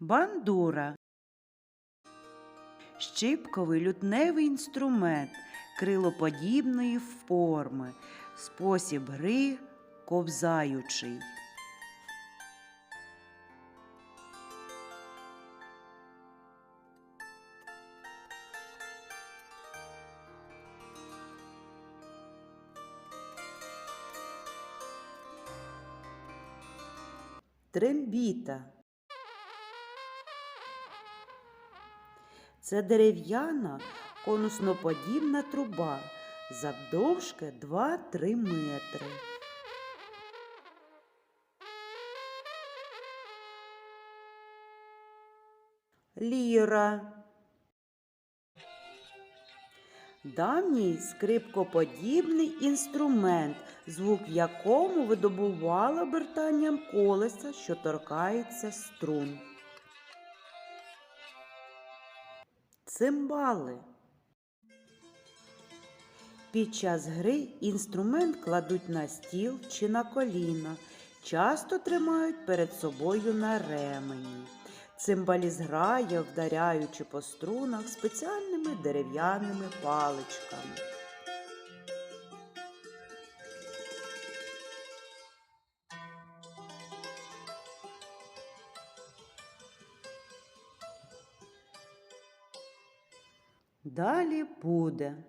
Бандура. Щипковий лютневий інструмент крилоподібної форми. Спосіб гри ковзаючий. Трембіта. Це дерев'яна конусноподібна труба завдовжки 2-3 метри. Ліра. Давній скрипкоподібний інструмент, звук якому видобувало обертанням колеса, що торкається струн. Цимбали. Під час гри інструмент кладуть на стіл чи на коліна, часто тримають перед собою на ремені. Цимбаліст грає, вдаряючи по струнах спеціальними дерев'яними паличками. Далі буде.